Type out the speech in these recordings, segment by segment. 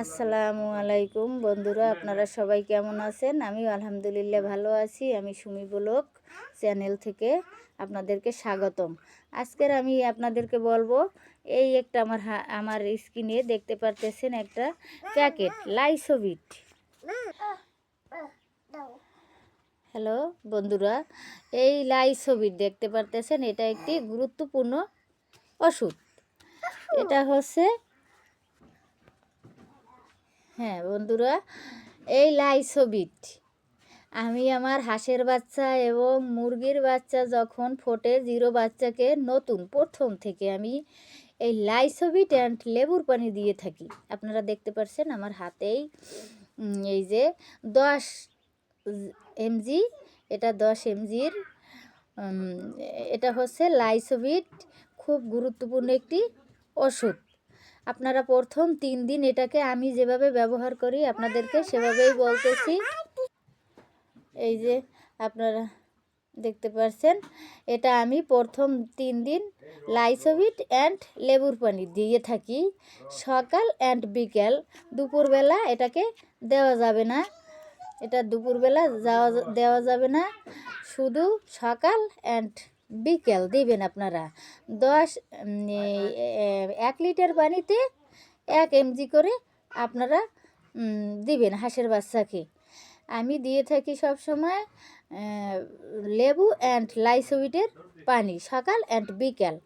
আসসালামু আলাইকুম। বন্ধুরা, আপনারা সবাই কেমন আছেন? আমি আলহামদুলিল্লাহ ভালো আছি। আমি সুমি ব্লক, চ্যানেল থেকে আপনাদেরকে স্বাগতম। আজকের আমি আপনাদেরকে বলব, এই একটা আমার আমার স্ক্রিনে দেখতে পারতেছেন একটা প্যাকেট লাইসোভিট হ্যালো, বন্ধুরা, এই লাইসোভিট দেখতে পারতেছেন, এটা একটি গুরুত্বপূর্ণ ওষুধ। এটা হচ্ছে হ্যাঁ বন্ধুরা, এই লাইসোবিট। আমি আমার হাঁসের বাচ্চা এবং মুরগির বাচ্চা যখন ফোটে, জিরো বাচ্চাকে নতুন, প্রথম থেকে আমি এই লাইসোবিট অ্যান্ড লেবুর পানি দিয়ে থাকি। আপনারা দেখতে পাচ্ছেন আমার হাতেই এই যে দশ এমজি, এটা দশ এমজির এটা হচ্ছে লাইসোবিট, খুব গুরুত্বপূর্ণ একটি ওষুধ। আপনারা প্রথম তিন দিন এটাকে আমি যেভাবে ব্যবহার করি আপনাদেরকে সেভাবেই বলতেছি। এই যে আপনারা দেখতে পাচ্ছেন এটা আমি প্রথম তিন দিন লাইসোভিট অ্যান্ড লেবুর পানি দিয়ে থাকি। সকাল অ্যান্ড বিকেল, দুপুরবেলা এটাকে দেওয়া যাবে না। এটা দুপুরবেলা যাওয়া, দেওয়া যাবে না। শুধু সকাল অ্যান্ড বিকেল দিবেন আপনারা। দশ এক লিটার পানিতে এক এমজি করে আপনারা দিবেন হাঁসের বাচ্চাকে। আমি দিয়ে থাকি সব সময় লেবু অ্যান্ড লাইসোভিটের পানি সকাল অ্যান্ড বিকেল।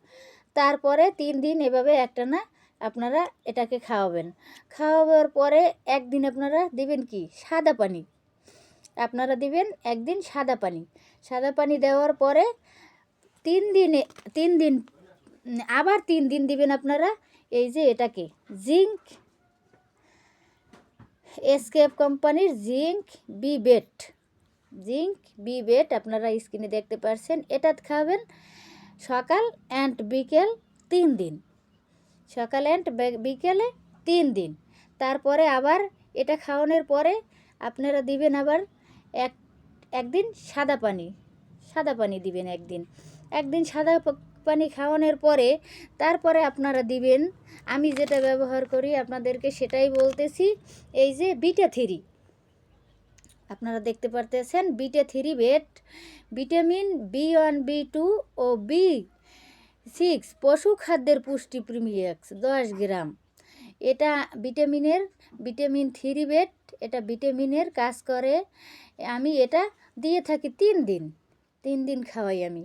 তারপরে তিন দিন এভাবে একটা না আপনারা এটাকে খাওয়াবেন। খাওয়াবার পরে একদিন আপনারা দিবেন কি? সাদা পানি। আপনারা দিবেন একদিন সাদা পানি। সাদা পানি দেওয়ার পরে তিন দিনে, তিন দিন, আবার তিন দিন দিবেন আপনারা। এই যে এটাকে, জিঙ্ক এসকেপ কোম্পানির zinc B vet zinc B vet আপনারা স্ক্রিনে দেখতে পাচ্ছেন এটা খাবেন সকাল অ্যান্ড বিকেল তিন দিন। সকাল অ্যান্ড বিকেলে তিন দিন। তারপরে আবার এটা খাওয়ানোর পরে আপনারা দিবেন আবার এক, একদিন সাদা পানি সাদা পানি দিবেন একদিন। একদিন সাদা পানি খাওয়ানোর পরে তারপরে আপনারা দিবেন। আমি যেটা ব্যবহার করি, আপনাদেরকে সেটাই বলতেছি। এই যে বিটা থ্রি। আপনারা দেখতে পারতেছেন, beta three vet vitamin B one, B two ও বি সিক্স পশু খাদ্যের পুষ্টি প্রিমিয়াক্স দশ গ্রাম। এটা ভিটামিনের, ভিটামিন থ্রি বেট এটা ভিটামিনের কাজ করে। আমি এটা দিয়ে থাকি তিন দিন। তিন দিন খাওয়াই আমি।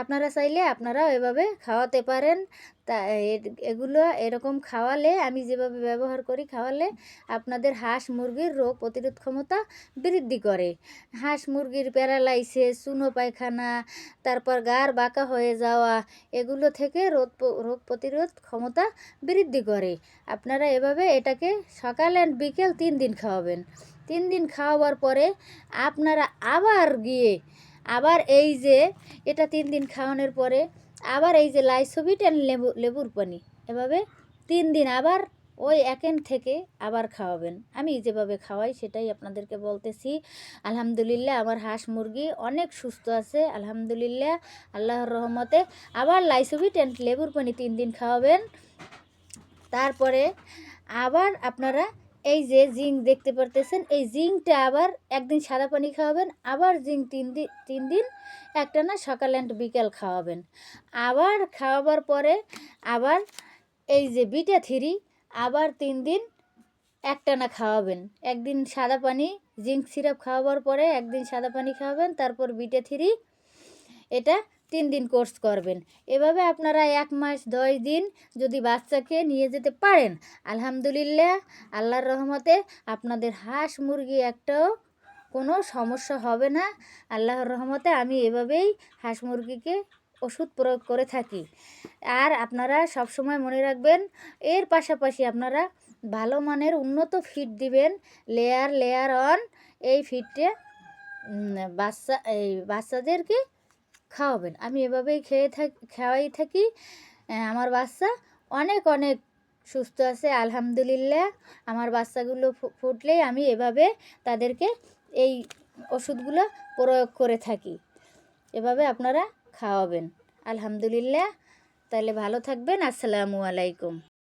আপনারা চাইলে আপনারাও এভাবে খাওয়াতে পারেন। তা এগুলো এরকম খাওয়ালে, আমি যেভাবে ব্যবহার করি খাওয়ালে, আপনাদের হাঁস মুরগির রোগ প্রতিরোধ ক্ষমতা বৃদ্ধি করে। হাঁস মুরগির প্যারালাইসিস চুনো পায়খানা, তারপর গার বাঁকা হয়ে যাওয়া, এগুলো থেকে রোগ রোগ প্রতিরোধ ক্ষমতা বৃদ্ধি করে। আপনারা এভাবে এটাকে সকাল অ্যান্ড বিকেল তিন দিন খাওয়াবেন। তিন দিন খাওয়াবার পরে আপনারা আবার গিয়ে আবার এই যে এটা তিন দিন খাওয়ানোর পরে আবার এই যে লাইসোবিট অ্যান্ড লেবু, লেবুর পানি, এভাবে তিন দিন আবার ওই একেন থেকে আবার খাওয়াবেন। আমি যেভাবে খাওয়াই সেটাই আপনাদেরকে বলতেছি। আলহামদুলিল্লাহ আমার হাঁস মুরগি অনেক সুস্থ আছে। আলহামদুলিল্লাহ আল্লাহর রহমতে আবার লাইসোবিট অ্যান্ড লেবুর পানি তিন দিন খাওয়াবেন। তারপরে আবার আপনারা এই যে জিঙ্ক দেখতে পারতেছেন, এই জিঙ্কটা আবার একদিন সাদা পানি খাওয়াবেন, আবার জিঙ্ক তিন দিন তিন দিন, একটা না সকাল অ্যান্ড বিকেল খাওয়াবেন। আবার খাওয়াবার পরে আবার এই যে বিটা থ্রি, আবার তিন দিন একটানা খাওয়াবেন। একদিন সাদা পানি, জিঙ্ক সিরাপ খাওয়াবার পরে একদিন সাদা পানি খাওয়াবেন, তারপর বিটা থ্রি, এটা তিন দিন কোর্স করবেন। এভাবে আপনারা এক মাস দশ দিন যদি বাচ্চাকে নিয়ে যেতে পারেন আলহামদুলিল্লাহ আল্লাহর রহমতে আপনাদের হাঁস মুরগি একটাও কোনো সমস্যা হবে না। আল্লাহর রহমতে আমি এভাবেই হাঁস মুরগিকে ওষুধ প্রয়োগ করে থাকি। আর আপনারা সব সময় মনে রাখবেন এর পাশাপাশি আপনারা ভালো মানের উন্নত ফিড দিবেন লেয়ার লেয়ার অন এই উম, বাচ্চা এই বাচ্চাদেরকে খাওয়াবেন। আমি এভাবেই খেয়ে থাকি, খাওয়াই থাকি। আমার বাচ্চা অনেক অনেক সুস্থ আছে, আলহামদুলিল্লাহ। আমার বাচ্চাগুলো ফুটলেই আমি এভাবে তাদেরকে এই ওষুধগুলো প্রয়োগ করে থাকি। এভাবে আপনারা খাওয়াবেন। আলহামদুলিল্লাহ। তাহলে ভালো থাকবেন। আসসালামু আলাইকুম।